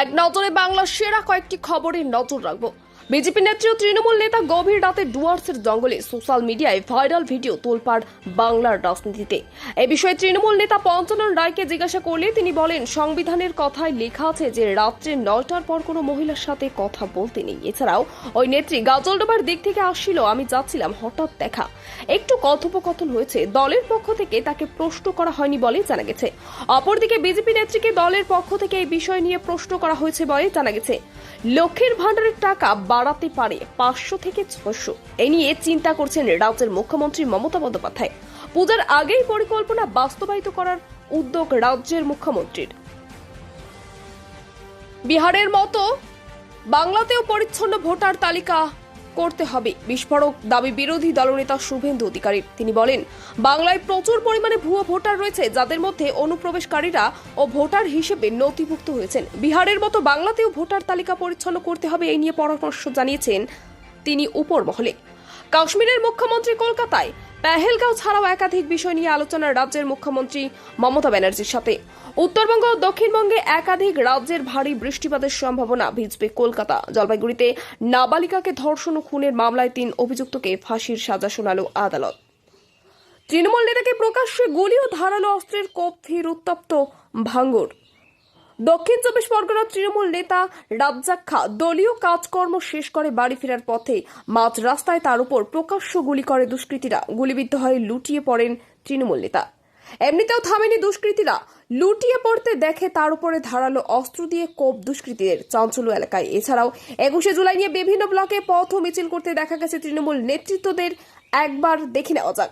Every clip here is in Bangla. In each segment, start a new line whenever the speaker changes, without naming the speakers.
এক নজরে বাংলার সেরা কয়েকটি খবরে নজর রাখব। বিজেপি নেত্রী ও তৃণমূল নেতা গভীর রাতে ডুয়ার্সের জঙ্গলে সোশ্যাল মিডিয়ায় ভাইরাল ভিডিও তোলপাড় বাংলার রাজনীতিতে। এ বিষয়ে তৃণমূল নেতা পঞ্চানন রায়কে জিজ্ঞাসা করলে তিনি বলেন, সংবিধানের কথায় লেখা আছে যে রাত্রে নয়টার পর কোনো মহিলার সাথে কথা বলতে নেই। এছাড়াও ওই নেত্রী গাজলডোবার দিক থেকে আসছিল, আমি যাচ্ছিলাম হঠাৎ দেখা। একটু কথোপকথন হয়েছে, দলের পক্ষ থেকে তাকে প্রশ্ন করা হয়নি বলে জানা গেছে। অপরদিকে বিজেপি নেত্রীকে দলের পক্ষ থেকে এই বিষয় নিয়ে প্রশ্ন করা হয়েছে বলে জানা গেছে। লক্ষ্মীর ভাণ্ডারের টাকা বাড়াতে পারে পাঁচশো থেকে ছশো এ নিয়ে চিন্তা করছেন রাজ্যের মুখ্যমন্ত্রী মমতা বন্দ্যোপাধ্যায়। পূজার আগেই পরিকল্পনা বাস্তবায়িত করার উদ্যোগ রাজ্যের মুখ্যমন্ত্রীর। বিহারের মতো বাংলাতেও পরিচ্ছন্ন ভোটার তালিকা করতে হবে। বিস্ফোরক দাবি বিরোধী দলনেতা শুভেন্দু অধিকারীর তিনি বলেন, বাংলায় প্রচুর পরিমাণে ভুয়ো ভোটার রয়েছে, যাদের মধ্যে অনুপ্রবেশকারীরা ও ভোটার হিসেবে নথিভুক্ত হয়েছেন। বিহারের মতো বাংলাতেও ভোটার তালিকা পরিচ্ছন্ন করতে হবে এই নিয়ে পরামর্শ জানিয়েছেন তিনি উপর মহলে কাশ্মীরের মুখ্যমন্ত্রী কলকাতায় পেহেলগাঁও ছাড়াও একাধিক বিষয় নিয়ে আলোচনা রাজ্যের মুখ্যমন্ত্রী মমতা ব্যানার্জির সাথে। উত্তরবঙ্গ ও দক্ষিণবঙ্গে একাধিক রাজ্যের ভারী বৃষ্টিপাতের সম্ভাবনা ভিজবে কলকাতা। জলপাইগুড়িতে নাবালিকাকে ধর্ষণ ও খুনের মামলায় তিন অভিযুক্তকে ফাঁসির সাজা শোনালো আদালত। তৃণমূল নেতাকে প্রকাশ্যে গুলি ও ধারালো অস্ত্রের কোপ উত্তপ্ত ভাঙ্গর। দক্ষিণ চব্বিশ পরগনার তৃণমূল নেতা রাজ্জাক খা দলীয় কাজকর্ম শেষ করে বাড়ি ফেরার পথে মাঝ রাস্তায় তার উপর প্রকাশ্য গুলি করে দুষ্কৃতীরা। গুলিবিদ্ধ হয়ে লুটিয়ে পড়েন তৃণমূল নেতা। এমনিতেও থামেনি দুষ্কৃতীরা। লুটিয়ে পড়তে দেখে তার উপরে ধারালো অস্ত্র দিয়ে কোপ দুষ্কৃতীদের চাঞ্চল্য এলাকায়। এছাড়াও একুশে জুলাই নিয়ে বিভিন্ন ব্লকে পথ মিছিল করতে দেখা গেছে তৃণমূল নেতৃত্বদের। একবার দেখে নেওয়া যাক।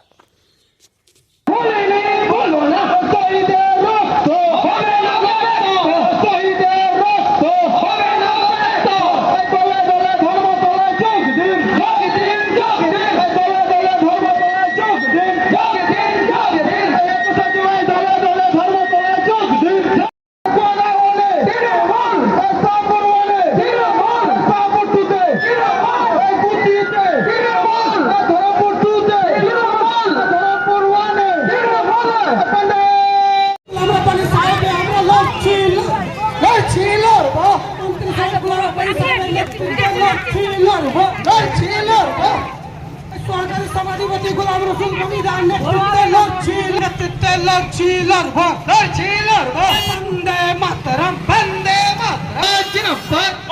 সরকারি সমাধিপতি গোলাম রসুল জমিদার নেতৃত্বে লড়ছি নেতৃত্বে লড়ছি লড়বো লড়ছি লড়বো বন্দে মাতরম বন্দে মাতরম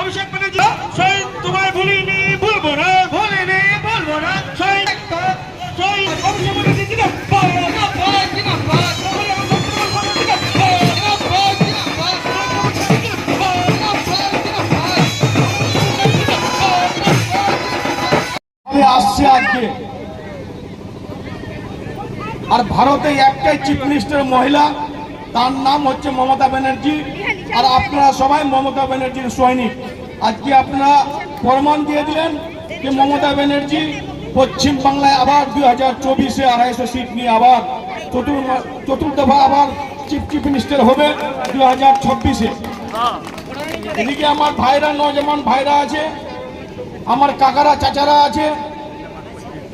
অভিষেক ব্যানার্জি।
আজকে আর ভারতে একটাই চিফ মিনিস্টার মহিলা, তার নাম হচ্ছে মমতা ব্যানার্জি। আর আপনারা সবাই মমতা ব্যানার্জির সৈনিক। আজকে আপনারা প্রমাণ দিয়ে দিলেন যে মমতা ব্যানার্জি পশ্চিম বাংলায় আবার দুই হাজার চব্বিশে আড়াইশো সিট নিয়ে আবার চতুর চতুর্দফা আবার চিফ চিফ মিনিস্টার হবে দুই হাজার চব্বিশে এদিকে আমার ভাইরা নজমান ভাইরা আছে, আমার কাকারা চাচারা আছে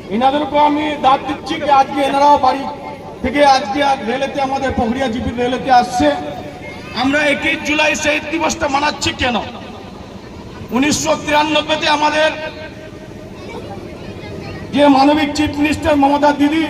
এনাদেরকেও আমি দাঁত দিচ্ছি যে আজকে এনারাও বাড়ি থেকে আজকে রেলেতে আমাদের পহরিয়া জিপির রেলেতে আসছে। আমরা একুশ জুলাই শহীদ দিবসটা মানাচ্ছি কেন? উনিশশো তিরানব্বইতে আমাদের যে মানবিক চিফ মিনিস্টার মমতা দিদি